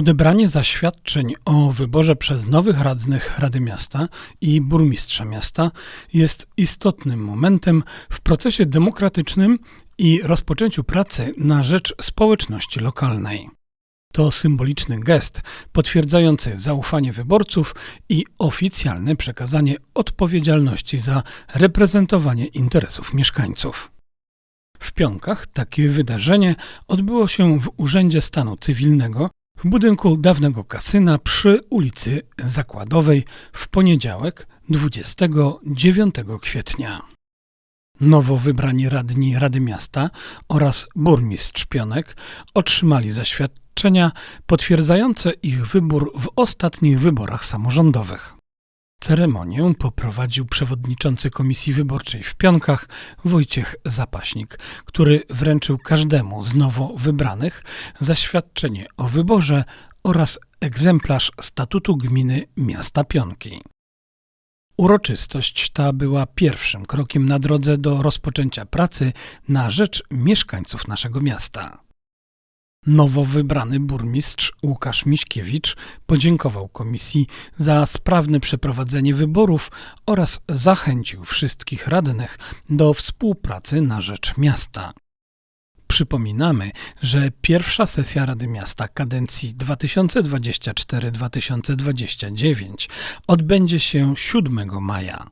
Odebranie zaświadczeń o wyborze przez nowych radnych Rady Miasta i burmistrza miasta jest istotnym momentem w procesie demokratycznym i rozpoczęciu pracy na rzecz społeczności lokalnej. To symboliczny gest potwierdzający zaufanie wyborców i oficjalne przekazanie odpowiedzialności za reprezentowanie interesów mieszkańców. W Pionkach takie wydarzenie odbyło się w Urzędzie Stanu Cywilnego w budynku dawnego kasyna przy ulicy Zakładowej w poniedziałek 29 kwietnia. Nowo wybrani radni Rady Miasta oraz burmistrz Pionek otrzymali zaświadczenia potwierdzające ich wybór w ostatnich wyborach samorządowych. Ceremonię poprowadził przewodniczący Komisji Wyborczej w Pionkach Wojciech Zapaśnik, który wręczył każdemu z nowo wybranych zaświadczenie o wyborze oraz egzemplarz statutu gminy miasta Pionki. Uroczystość ta była pierwszym krokiem na drodze do rozpoczęcia pracy na rzecz mieszkańców naszego miasta. Nowo wybrany burmistrz Łukasz Miśkiewicz podziękował komisji za sprawne przeprowadzenie wyborów oraz zachęcił wszystkich radnych do współpracy na rzecz miasta. Przypominamy, że pierwsza sesja Rady Miasta kadencji 2024-2029 odbędzie się 7 maja.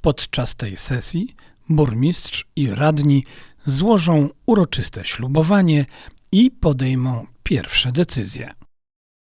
Podczas tej sesji burmistrz i radni złożą uroczyste ślubowanie i podejmą pierwsze decyzje.